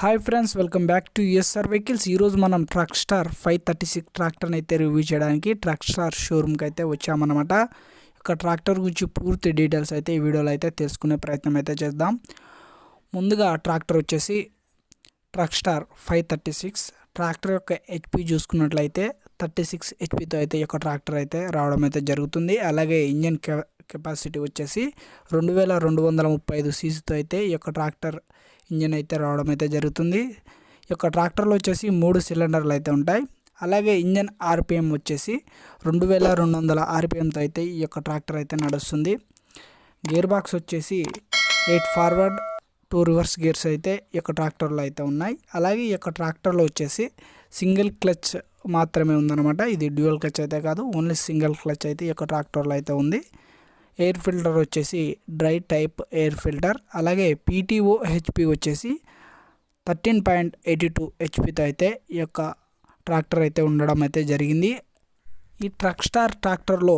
Hi friends welcome back to S R vehicles ఈరోజు మనం truck star five thirty six ట్రాక్టర్ని అయితే review చేయడానికి truck star షోరూమ్కి అయితే వచ్చామన్నమాట. ఒక ట్రాక్టర్ గురించి పూర్తి డీటెయిల్స్ అయితే ఈ వీడియోలో అయితే తెలుసుకునే ప్రయత్నం అయితే చేద్దాం. ముందుగా ట్రాక్టర్ వచ్చేసి truck star five thirty six tractor యొక్క హెచ్పి చూసుకున్నట్లయితే థర్టీ సిక్స్ హెచ్పితో అయితే ఈ యొక్క ట్రాక్టర్ అయితే రావడం అయితే జరుగుతుంది. అలాగే ఇంజన్ కెపాసిటీ వచ్చేసి రెండు వేల రెండు వందల ముప్పై ఐదు సీసీతో అయితే ఈ యొక్క ట్రాక్టర్ ఇంజన్ అయితే రావడం అయితే జరుగుతుంది. ఈ యొక్క ట్రాక్టర్లో వచ్చేసి మూడు సిలిండర్లు అయితే ఉంటాయి. అలాగే ఇంజన్ ఆర్పిఎం వచ్చేసి రెండు వేల రెండు వందల ఆర్పిఎంతో అయితే ఈ యొక్క ట్రాక్టర్ అయితే నడుస్తుంది. గేర్ బాక్స్ వచ్చేసి eight forward two reverse gears అయితే ఈ యొక్క ట్రాక్టర్లో అయితే ఉన్నాయి. అలాగే ఈ యొక్క ట్రాక్టర్లో వచ్చేసి సింగిల్ క్లచ్ మాత్రమే ఉందన్నమాట. ఇది డ్యూయల్ క్లచ్ అయితే కాదు ఓన్లీ సింగిల్ క్లచ్ అయితే ఈ యొక్క ట్రాక్టర్లో అయితే ఉంది. ఎయిర్ ఫిల్టర్ వచ్చేసి డ్రై టైప్ ఎయిర్ ఫిల్టర్ అలాగే పీటీఓ హెచ్పి వచ్చేసి థర్టీన్ పాయింట్ ఎయిటీ టూ హెచ్పితో అయితే ఈ యొక్క ట్రాక్టర్ అయితే ఉండడం అయితే జరిగింది. ఈ ట్రక్ స్టార్ ట్రాక్టర్లో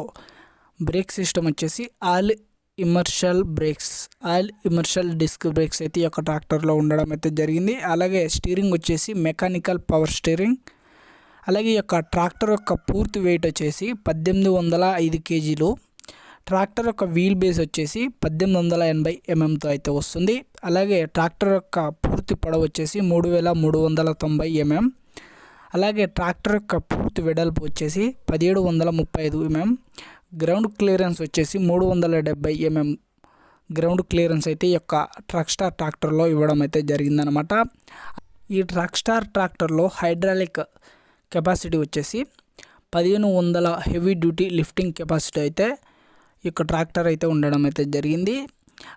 బ్రేక్ సిస్టమ్ వచ్చేసి all immersion brakes oil immersion disc brakes అయితే ఈ యొక్క ట్రాక్టర్లో ఉండడం అయితే జరిగింది. అలాగే స్టీరింగ్ వచ్చేసి మెకానికల్ పవర్ స్టీరింగ్ అలాగే ఈ యొక్క ట్రాక్టర్ యొక్క పూర్తి వెయిట్ వచ్చేసి పద్దెనిమిది వందల ఐదు కేజీలు ట్రాక్టర్ యొక్క వీల్ బేస్ వచ్చేసి పద్దెనిమిది వందల ఎనభై ఎంఎంతో అయితే వస్తుంది. అలాగే ట్రాక్టర్ యొక్క పూర్తి పొడవు వచ్చేసి మూడు వేల మూడు వందల తొంభై ఎంఎం. అలాగే ట్రాక్టర్ యొక్క పూర్తి వెడల్పు వచ్చేసి పదిహేడు వందల ముప్పై ఐదు ఎంఎం. గ్రౌండ్ క్లియరెన్స్ వచ్చేసి మూడు వందల డెబ్బై ఎంఎం. గ్రౌండ్ క్లియరెన్స్ అయితే ఈ యొక్క ట్రక్ స్టార్ ట్రాక్టర్లో ఇవ్వడం అయితే జరిగిందనమాట ఈ ట్రక్ స్టార్ ట్రాక్టర్లో హైడ్రాలిక్ కెపాసిటీ వచ్చేసి పదిహేను వందల హెవీ డ్యూటీ లిఫ్టింగ్ కెపాసిటీ అయితే యొక్క ట్రాక్టర్ అయితే ఉండడం అయితే జరిగింది.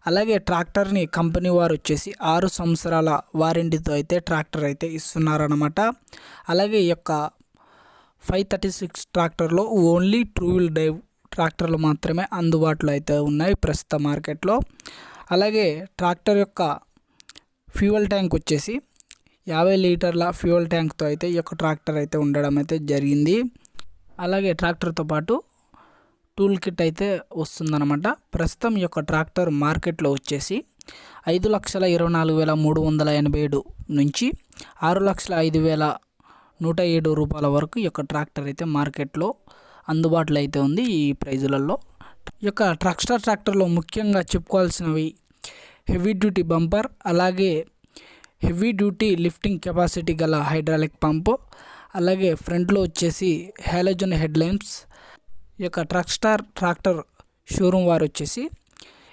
అలాగే ట్రాక్టర్ని కంపెనీ వారు వచ్చేసి ఆరు సంవత్సరాల వారంటీతో అయితే ట్రాక్టర్ అయితే ఇస్తున్నారనమాట అలాగే ఈ యొక్క ఫైవ్ థర్టీ సిక్స్ ట్రాక్టర్లో ఓన్లీ ట్రూ వీల్ డ్రైవ్ ట్రాక్టర్లు మాత్రమే అందుబాటులో అయితే ఉన్నాయి ప్రస్తుత మార్కెట్లో. అలాగే ట్రాక్టర్ యొక్క ఫ్యూయల్ ట్యాంక్ వచ్చేసి యాభై లీటర్ల ఫ్యూయల్ ట్యాంక్తో అయితే ఈ యొక్క ట్రాక్టర్ అయితే ఉండడం అయితే జరిగింది. అలాగే ట్రాక్టర్తో పాటు టూల్ కిట్ అయితే వస్తుందన్నమాట. ప్రస్తుతం ఈ యొక్క ట్రాక్టర్ మార్కెట్లో వచ్చేసి ఐదు లక్షల ఇరవై నాలుగు వేల మూడు వందల ఎనభై ఏడు నుంచి ఆరు లక్షల ఐదు వేల నూట ఏడు రూపాయల వరకు ఈ యొక్క ట్రాక్టర్ అయితే మార్కెట్లో అందుబాటులో అయితే ఉంది ఈ ప్రైజులలో. ఈ యొక్క ట్రక్స్టర్ ట్రాక్టర్లో ముఖ్యంగా చెప్పుకోవాల్సినవి హెవీ డ్యూటీ బంపర్ అలాగే హెవీ డ్యూటీ లిఫ్టింగ్ కెపాసిటీ గల హైడ్రాలిక్ పంపు అలాగే ఫ్రంట్లో వచ్చేసి హ్యాలోజన్ హెడ్ లైన్స్ ఈ యొక్క ట్రక్ స్టార్ ట్రాక్టర్ షోరూమ్ వారు వచ్చేసి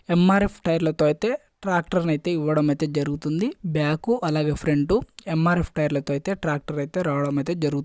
ఎంఆర్ఎఫ్ టైర్లతో అయితే ట్రాక్టర్ని అయితే ఇవ్వడం అయితే జరుగుతుంది. బ్యాకు అలాగే ఫ్రంట్ ఎంఆర్ఎఫ్ టైర్లతో అయితే ట్రాక్టర్ అయితే రావడం అయితే జరుగుతుంది.